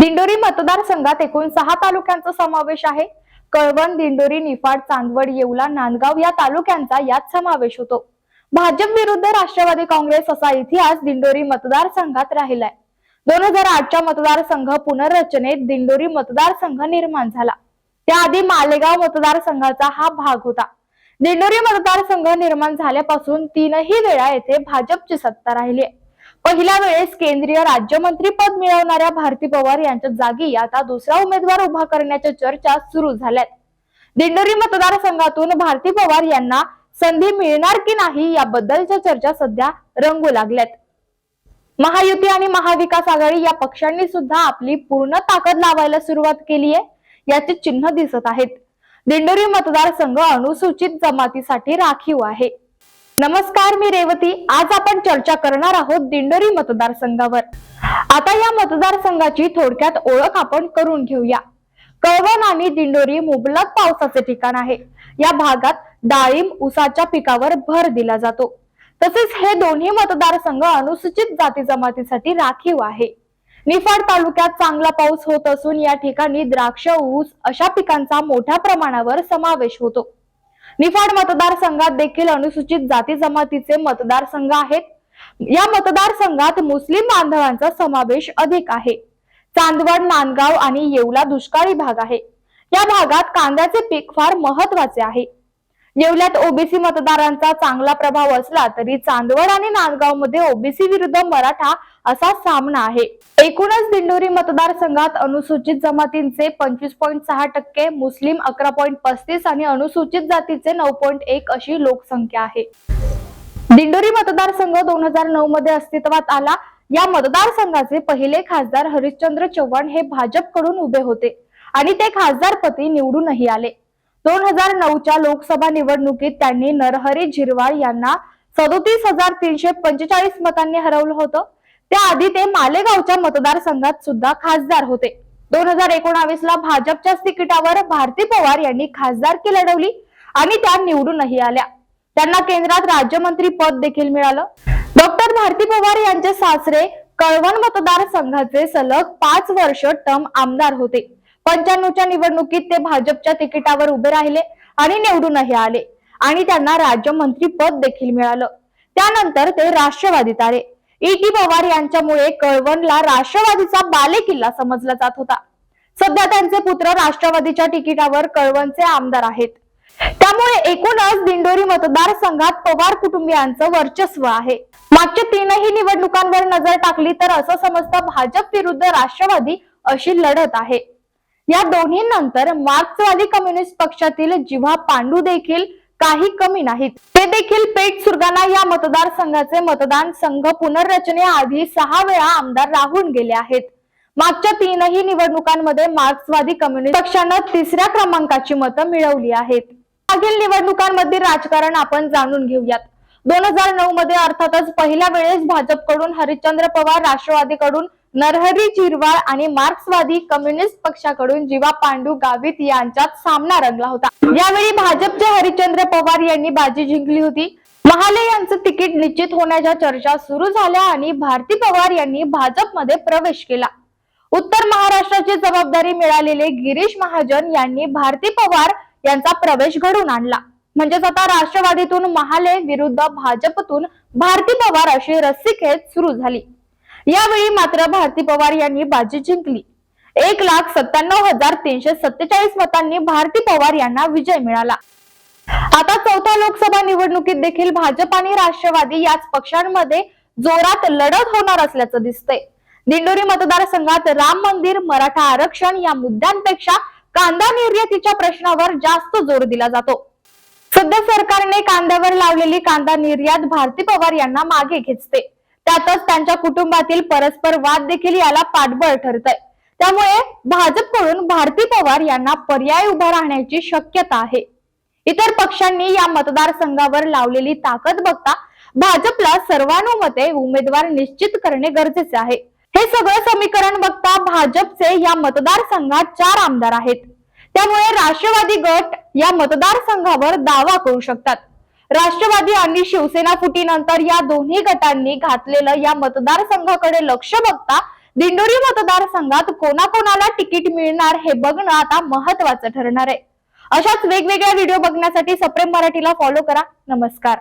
दिंडोरी मतदारसंघात एकूण सहा तालुक्यांचा समावेश आहे. कळवण दिंडोरी निफाड चांदवड येवला नांदगाव या तालुक्यांचा यात समावेश होतो. भाजप विरुद्ध राष्ट्रवादी काँग्रेस असा इतिहास दिंडोरी मतदारसंघात राहिलाय. दोन हजार आठच्या मतदारसंघ पुनर्रचनेत दिंडोरी मतदारसंघ निर्माण झाला. त्याआधी मालेगाव मतदारसंघाचा हा भाग होता. दिंडोरी मतदारसंघ निर्माण झाल्यापासून तीनही वेळा येथे भाजपची सत्ता राहिली आहे. पहिल्या वेळेस केंद्रीय राज्यमंत्री पद मिळवणाऱ्या भारती पवार यांच्या जागी आता दुसरा उमेदवार उभा करण्याच्या चर्चा सुरू झाल्यात. दिंडोरी मतदारसंघातून भारती पवार यांना संधी मिळणार की नाही याबद्दलच्या चर्चा सध्या रंगू लागल्यात. महायुती आणि महाविकास आघाडी या पक्षांनी सुद्धा आपली पूर्ण ताकद लावायला सुरुवात केली आहे याचे चिन्ह दिसत आहेत. दिंडोरी मतदारसंघ अनुसूचित जमातीसाठी राखीव आहे. नमस्कार मी रेवती. आज आपण चर्चा करणार आहोत दिंडोरी मतदारसंघावर. आता या मतदारसंघाची थोडक्यात ओळख आपण करून घेऊया. कळवण आणि दिंडोरी मुबलक पावसाचे ठिकाण आहे. या भागात डाळिंब ऊसाच्या पिकावर भर दिला जातो. तसेच हे दोन्ही मतदारसंघ अनुसूचित जाती जमातीसाठी राखीव आहे. निफाड तालुक्यात चांगला पाऊस होत असून या ठिकाणी द्राक्ष ऊस अशा पिकांचा मोठ्या प्रमाणावर समावेश होतो. निफाड मतदारसंघात देखील अनुसूचित जाती जमातीचे मतदारसंघ आहेत. या मतदारसंघात मुस्लिम बांधवांचा समावेश अधिक आहे. चांदवड नांदगाव आणि येवला दुष्काळी भाग आहे. या भागात कांद्याचे पीक फार महत्त्वाचे आहे. येवल्यात ओबीसी मतदारांचा चांगला प्रभाव असला तरी चांदवड आणि नांदगावमध्ये ओबीसी विरुद्ध मराठा असा सामना आहे. एकूणच दिंडोरी मतदारसंघात अनुसूचित जमातींचे पंचवीस पॉईंट सहा टक्के मुस्लिम अकरा पॉईंट पस्तीस आणि अनुसूचित जातीचे नऊ पॉईंट एक अशी लोकसंख्या आहे. दिंडोरी मतदारसंघ दोन हजार नऊ मध्ये अस्तित्वात आला. या मतदारसंघाचे पहिले खासदार हरिश्चंद्र चव्हाण हे भाजपकडून उभे होते आणि ते खासदारपती निवडूनही आले. दोन हजार नऊच्या लोकसभा निवडणुकीत त्यांनी नरहरी झिरवाळ यांना सदोतीस हजार तीनशे पंचेचाळीस मतांनी हरवलं होतं. त्याआधी ते मालेगावच्या मतदारसंघात सुद्धा खासदार होते. दोन हजार एकोणावीस ला भाजपच्याच तिकिटावर भारती पवार यांनी खासदारकी लढवली आणि त्या निवडूनही आल्या. त्यांना केंद्रात राज्यमंत्री पद देखील मिळालं. डॉक्टर भारती पवार यांचे सासरे कळवण मतदारसंघाचे सलग पाच वर्ष टर्म आमदार होते. पंच्याण्णवच्या निवडणुकीत ते भाजपच्या तिकिटावर उभे राहिले आणि निवडूनही आले. आणि त्यांना राज्यमंत्री पद देखील मिळालं. त्यानंतर ते राष्ट्रवादीत आले. ई टी पवार यांच्यामुळे कळवणला राष्ट्रवादीचा बालेकिल्ला समजला जात होता. सध्या त्यांचे पुत्र राष्ट्रवादीच्या तिकिटावर कळवणचे आमदार आहेत. त्यामुळे एकूणच दिंडोरी मतदारसंघात पवार कुटुंबियांचं वर्चस्व आहे. मागच्या तीनही निवडणुकांवर नजर टाकली तर असं समजतं भाजप विरुद्ध राष्ट्रवादी अशी लढत आहे. या दोन्हीनंतर मार्क्सवादी कम्युनिस्ट पक्षातील जिव्हा पांडू देखील काही कमी नाहीत. ते देखील पेठ सुरगाणा या मतदारसंघाचे मतदान संघ पुनर्रचनेआधी सहा वेळा आमदार राहून गेले आहेत. मागच्या तीनही निवडणुकांमध्ये मार्क्सवादी कम्युनिस्ट पक्षानं तिसऱ्या क्रमांकाची मतं मिळवली आहेत. मागील निवडणुकांमधील राजकारण आपण जाणून घेऊयात. दोन हजार नऊ मध्ये अर्थातच पहिल्या वेळेस भाजपकडून हरिश्चंद्र पवार राष्ट्रवादीकडून नरहरी झिरवाळ आणि मार्क्सवादी कम्युनिस्ट पक्षाकडून जीवा पांडू गावित यांच्यात सामना रंगला होता. यावेळी भाजपचे हरिश्चंद्र पवार यांनी बाजी जिंकली होती. महाले यांचं तिकीट निश्चित होण्याच्या चर्चा सुरू झाल्या आणि भारती पवार यांनी भाजपमध्ये प्रवेश केला. उत्तर महाराष्ट्राची जबाबदारी मिळालेले गिरीश महाजन यांनी भारती पवार यांचा प्रवेश घडून आणला. म्हणजेच आता राष्ट्रवादीतून महाले विरुद्ध भाजपतून भारती पवार अशी रस्सीखेच सुरू झाली. यावेळी मात्र भारती पवार यांनी बाजी जिंकली. एक लाख सत्त्याण्णव हजार तीनशे सत्तेचाळीस मतांनी भारती पवार यांना विजय मिळाला. आता चौथ्या लोकसभा निवडणुकीत देखील भाजप आणि राष्ट्रवादी याच पक्षांमध्ये जोरात लढत होणार असल्याचं दिसतंय. दिंडोरी मतदारसंघात राम मंदिर मराठा आरक्षण या मुद्द्यांपेक्षा कांदा निर्यातीच्या प्रश्नावर जास्त जोर दिला जातो. सध्या सरकारने कांद्यावर लावलेली कांदा निर्यात भारती पवार यांना मागे खेचते त्यातच त्यांच्या कुटुंबातील परस्पर वाद देखील याला पाठबळ ठरत आहे त्यामुळे भाजपकडून भारती पवार यांना पर्याय उभा राहण्याची शक्यता आहे. इतर पक्षांनी या मतदारसंघावर लावलेली ताकद बघता भाजपला सर्वानुमते उमेदवार निश्चित करणे गरजेचे आहे. हे सगळं समीकरण बघता भाजपचे या मतदारसंघात चार आमदार आहेत. त्यामुळे राष्ट्रवादी गट या मतदारसंघावर दावा करू शकतात. राष्ट्रवादी आणि शिवसेना फुटीनंतर या दोन्ही गटांनी घातलेलं या मतदारसंघाकडे लक्ष बघता दिंडोरी मतदारसंघात कोणाकोणाला तिकीट मिळणार हे बघणं आता महत्वाचं ठरणार आहे. अशाच वेगवेगळ्या व्हिडिओ बघण्यासाठी सप्रेम मराठीला फॉलो करा. नमस्कार.